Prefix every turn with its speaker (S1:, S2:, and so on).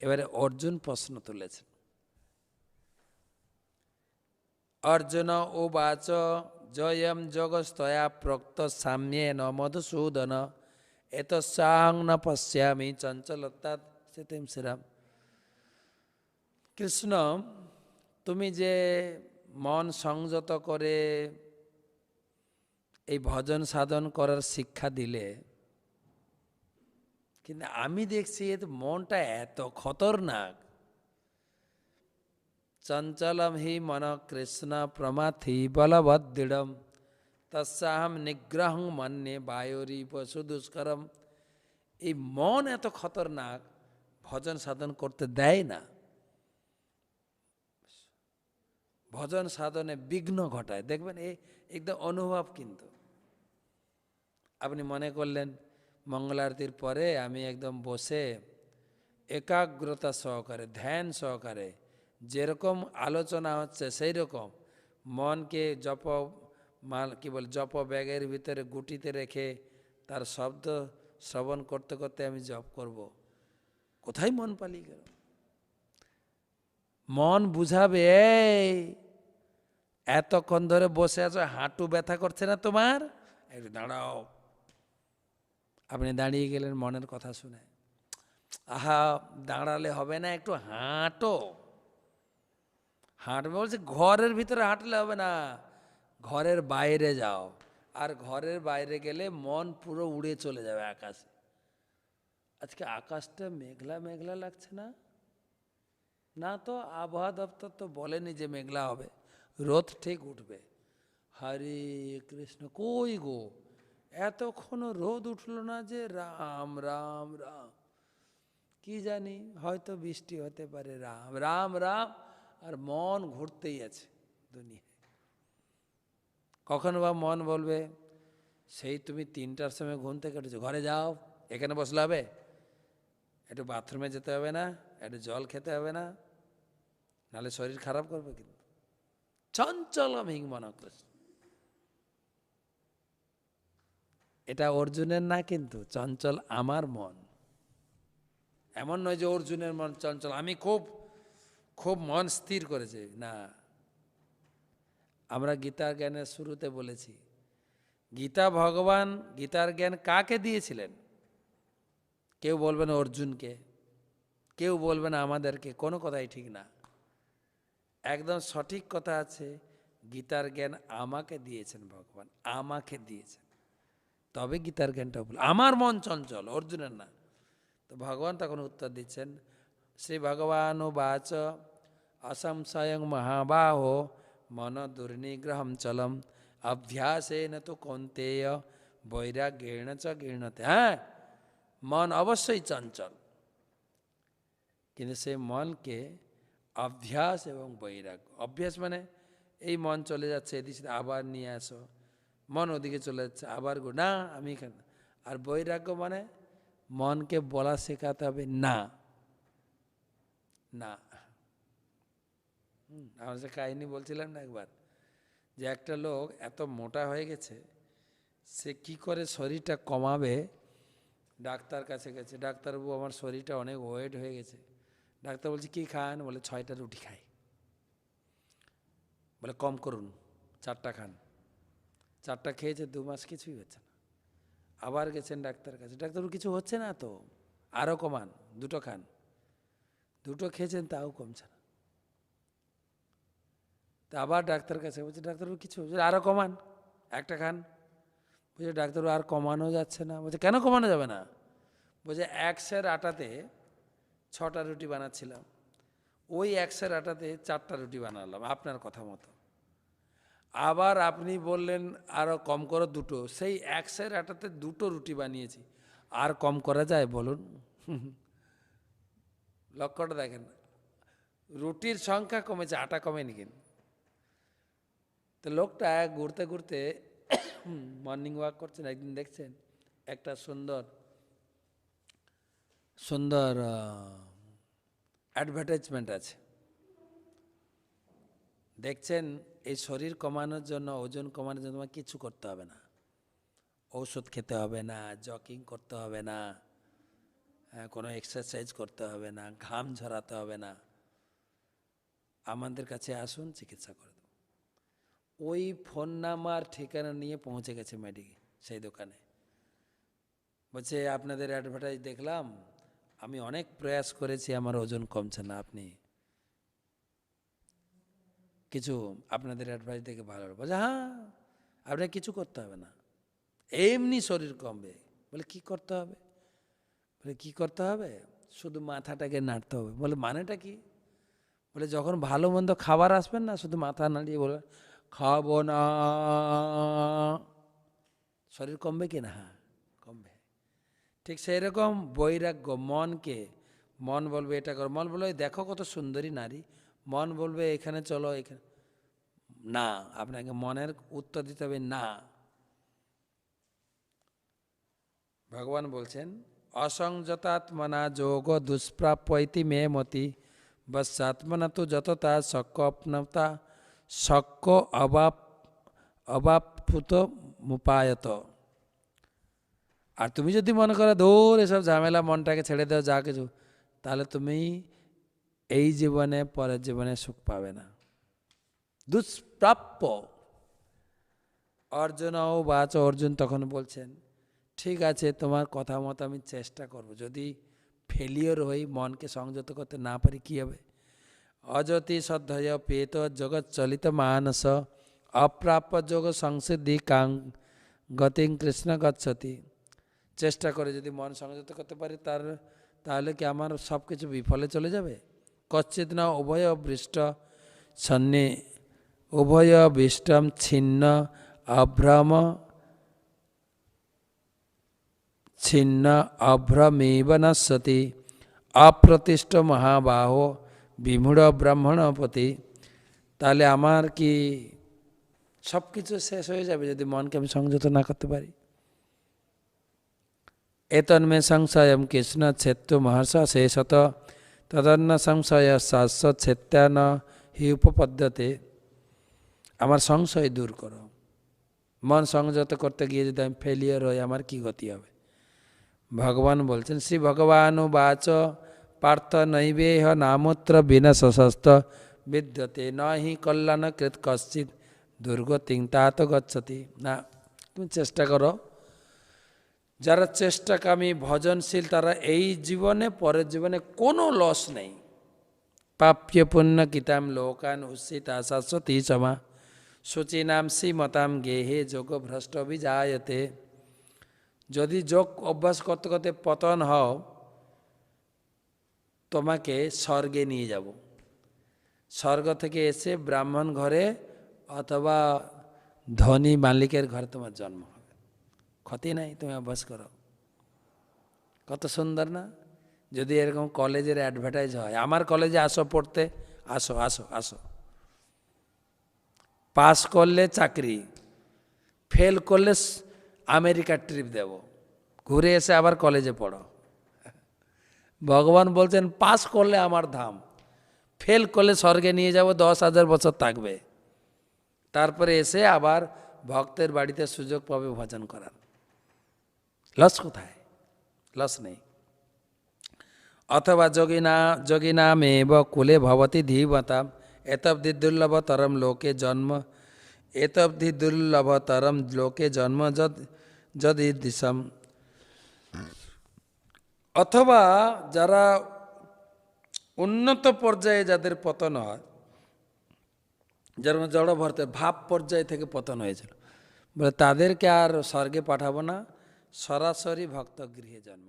S1: এবারে অর্জুন প্রশ্ন তুলেছেন। অর্জুন উবাচ জয়ম যোগস্তয়া প্রক্ত সাম্যেন মধুসূদন এত সাং ন পশ্যামি চঞ্চলতা সেতেম শ্রীরাম কৃষ্ণ, তুমি যে মন সংযত করে এই ভজন সাধন করার শিক্ষা দিলে কিন্তু আমি দেখছি এ মনটা এত খতরনাক। চঞ্চলম হি মন কৃষ্ণ প্রমাথি বলবদ্দৃঢ়ম তৎসাহম নিগ্রহং মন্যে বায়ুরি পশু দুষ্করম। এই মন এত খতরনাক, ভজন সাধন করতে দেয় না। ভজন সাধনে বিঘ্ন ঘটায়। দেখবেন এই একদম অনুভব কিন্তু। আপনি মনে করলেন মঙ্গলারতির পরে আমি একদম বসে একাগ্রতা সহকারে, ধ্যান সহকারে যেরকম আলোচনা হচ্ছে সেই রকম মনকে জপ মাল কি বলে, জপ ব্যাগের ভিতরে গুটিতে রেখে তার শব্দ শ্রবণ করতে করতে আমি জপ করব। কোথায় মন পালিয়ে গেল? মন বুঝাবে, এই, এতক্ষণ ধরে বসে আছো, হাঁটু ব্যথা করছে না তোমার? একটু দাঁড়াও। আপনি দাঁড়িয়ে গেলেন মনের কথা শুনে। আহা, দাঁড়ালে হবে না একটু হাঁটো। হাঁটবে বলছে, ঘরের ভিতরে হাঁটলে হবে না। ঘরের বাইরে যাও। আর ঘরের বাইরে গেলে মন পুরো উড়ে চলে যাবে আকাশে। আজকে আকাশটা মেঘলা মেঘলা লাগছে না? না তো, আবহাওয়া দপ্তর তো বলেনি যে মেঘলা হবে। রোদ ঠিক উঠবে। হরে কৃষ্ণ, কই গো? এতক্ষণও রোদ উঠল না যে রাম রাম রাম। কি জানি, হয়তো বৃষ্টি হতে পারে, রাম রাম রাম। আর মন ঘুরতেই আছে দুনিয়ায়। কখন বা মন বলবে, সেই তুমি তিনটার সময় ঘুম থেকে উঠেছো, ঘরে যাও, এখানে বসলে হবে। একটু বাথরুমে যেতে হবে না, একটু জল খেতে হবে না। নাহলে শরীর খারাপ করবে কিন্তু। চঞ্চলম হিং মনকৃষ্ণ। এটা অর্জুনের না কিন্তু চঞ্চল আমার মন। এমন নয় যে অর্জুনের মন চঞ্চল। আমি খুব খুব মন স্থির করেছে। না। আমরা গীতার জ্ঞানের শুরুতে বলেছি, গীতা ভগবান, গীতার জ্ঞান কাকে দিয়েছিলেন? কেউ বলবেন অর্জুনকে, কেউ বলবেন আমাদেরকে, কোনো কথাই ঠিক না। একদম সঠিক কথা আছে, গীতার জ্ঞান আমাকে দিয়েছেন ভগবান, আমাকে দিয়েছেন। তবে গীতার জ্ঞানটা বল আমার মন চঞ্চল, অর্জুনের না। তো ভগবান তখন উত্তর দিচ্ছেন, শ্রী ভগবান বাচ অসংশয়ং মহাবাহ, মন দুর্নিগ্রহম চলম, অভ্যাসেন তো কন্তেয়, বৈরাগ্যেণ চ গীর্ণতে হ্যাঁ মন অবশ্যই চঞ্চল। কিন্তু সেই মনকে অভ্যাস এবং বৈরাগ্য, অভ্যাস মানে এই মন চলে যাচ্ছে, এদিকে আবার নিয়ে আসো। মন ওদিকে চলে যাচ্ছে, আবার গো, না, আমি এখানে আর বৈরাগ্য মানে মনকে বলা শেখাতে হবে, না। না। আমার সে কাহিনি বলছিলাম না একবার, যে একটা লোক এত মোটা হয়ে গেছে, সে কি করে শরীরটা কমাবে? ডাক্তার কাছে গেছে, ডাক্তারবাবু, আমার শরীরটা অনেক ওয়েট হয়ে গেছে। ডাক্তার বলছে, কী খান? বলে, ছয়টা রুটি খাই। বলে, কম করুন, চারটা খান। চারটা খেয়েছে, দু মাস কিছুই হচ্ছে না। আবার গেছেন ডাক্তার কাছে। ডাক্তারবাবু কিছু হচ্ছে না তো? আরও কমান, দুটো খান। দুটো খেয়েছেন, তাও কমছে না। তা আবার ডাক্তার কাছে বলছে ডাক্তারবাবু কিছু আরও কমান, একটা খান। বলছে ডাক্তারবাবু আর কমানো যাচ্ছে না। বলছে, কেন কমানো যাবে না? বলছে একশের আটাতে ছটা রুটি বানাচ্ছিলাম। ওই একশের আটাতে চারটা রুটি বানালাম, আপনার কথা মতো। আবার আপনি বললেন আরও কম করো দুটো। সেই একশের আটাতে দুটো রুটি বানিয়েছি। আর কম করা যায় বলুন? লক্ষ্যটা দেখেন। রুটির সংখ্যা কমেছে, আটা কমেনি কিন্তু। তো লোকটা ঘুরতে ঘুরতে মর্নিং ওয়াক করছেন, একদিন দেখছেন, একটা সুন্দর সুন্দর অ্যাডভার্টাইজমেন্ট আছে। দেখছেন, এই শরীর কমানোর জন্য, ওজন কমানোর জন্য তোমার কিছু করতে হবে না। ঔষধ খেতে হবে না জকিং করতে হবে না কোনো এক্সারসাইজ করতে হবে না, ঘাম ঝরাতে হবে না। আমাদের কাছে আসুন, চিকিৎসা করে দেবো। ওই ফোন নাম্বার ঠিকানা নিয়ে পৌঁছে গেছে মেডিকে সেই দোকানে। বলছে, আপনাদের অ্যাডভার্টাইজ দেখলাম, আমি অনেক প্রয়াস করেছি, আমার ওজন কমছে না, আপনি কিছু আপনাদের অ্যাডভাইস দেখে ভালো বলছে হ্যাঁ আপনাকে কিছু করতে হবে না। এমনি শরীর কমবে। বলে, কি করতে হবে? বলে, কি করতে হবে? শুধু মাথাটাকে নাড়তে হবে। বলে, মানেটা কি? বলে, যখন ভালো মন্দ খাবার আসবেন না, শুধু মাথা নাড়িয়ে বলে, খাব না। শরীর কমবে কি না? হ্যাঁ কমবে। ঠিক সেই রকম বৈরাগ্য মনকে, মন বলবে এটা কর, মন বলবে দেখো কত সুন্দরী নারী। মন বলবে, এখানে চলো, এখানে না, আপনাকে মনের উত্তর দিতে হবে, না। ভগবান বলছেন, অসংযতাত্মনা যোগ দুষ্প্রাপ্যইতি মে মতি বসাত্মনা তো যততা শক্য অপ্নতা শক্য অবাপ অবাপুত মুপায়ত। আর তুমি যদি মনে করো, দূর এসব ঝামেলা, মনটাকে ছেড়ে দাও, যা কিছু, তাহলে তুমি এই জীবনে, পরের জীবনে সুখ পাবে না। দুষ্প্রাপ্য অর্জুন বাচ অর্জুন তখন বলছেন, ঠিক আছে, তোমার কথা মতো আমি চেষ্টা করব। যদি ফেলিওর হই, মনকে সংযত করতে না পারি কী হবে? অযতি শ্রদ্ধয় পেত জগৎ চলিত মানস, অপ্রাপ্য যোগ সংসিদ্ধি কাং গতি কৃষ্ণ গচ্ছতি। চেষ্টা করে যদি মন সংযত করতে পারি, তার, তাহলে কি আমার সব কিছু বিফলে চলে যাবে? কচ্ছিত না উভয় বৃষ্ট। সন্নি উভয় বিষ্টম ছিন্ন অভ্রম ছিন্ন অভ্রমেব নশ্যতি অপ্রতিষ্ঠ মহাবাহ, বিমূঢ় ব্রাহ্মণপতি। তাহলে আমার কি সব কিছু শেষ হয়ে যাবে যদি মনকে আমি সংযত না করতে পারি? এতন্মে সংশয় কৃষ্ণ ছেত্য মহর্ষ শেষত তদন্ন সংশয় শাশ্বত ছেত্যান হি উপপদ্ধতে আমার সংশয় দূর করো মন সংযত করতে গিয়ে যদি আমি ফেলিয়ার হই আমার কি গতি হবে ভগবান বলছেন শ্রী ভগবান বাচ পার্থ নৈবেহ নামূত্র বিনা সশস্ত বিদ্যতে ন হি কল্যাণ কৃত কশ্চিৎ দুর্গতিং তাত গচ্ছতি না তুমি চেষ্টা করো যারা চেষ্টাকামী, ভজনশীল, তারা এই জীবনে, পরের জীবনে কোনো লস নেই। প্রাপ্য পুণ্য কিতাম লোকান উচিত শাশ্বতী সমা শুচিনাম শ্রীমতাম গেহে যোগ ভ্রষ্ট বিজায়তে যদি যোগ অভ্যাস করতে করতে পতন হও, তোমাকে স্বর্গে নিয়ে যাব। স্বর্গ থেকে এসে ব্রাহ্মণ ঘরে অথবা ধনী মালিকের ঘরে তোমার জন্ম ক্ষতি নাই, তুমি অভ্যাস করো। কত সুন্দর না? যদি এরকম কলেজের অ্যাডভার্টাইজ হয়, আমার কলেজে আসো পড়তে, আসো আসো আসো। পাস করলে চাকরি ফেল করলে আমেরিকার ট্রিপ দেব। ঘুরে এসে আবার কলেজে পড়ো। ভগবান বলছেন পাস করলে আমার ধাম। ফেল করলে স্বর্গে নিয়ে যাব, দশ হাজার বছর থাকবে। তারপরে এসে আবার ভক্তের বাড়িতে সুযোগ পাবে ভজন করার। লস কোথায়? লস নেই। অথবা যোগিনা, যোগিনামেব কুলে ভবতি ধীবতাম এতব্ধি দুর্লভতরম লোকে জন্ম এতব্ধি দুর্লভতরম লোকে জন্ম যদ যদিদিশম অথবা যারা উন্নত পর্যায়ে যাদের পতন হয় যেরকম জড় ভরতে ভাব পর্যায় থেকে পতন হয়েছিল, বলে তাদেরকে আর স্বর্গে পাঠাবো না। सरासरी भक्त गृह जन्म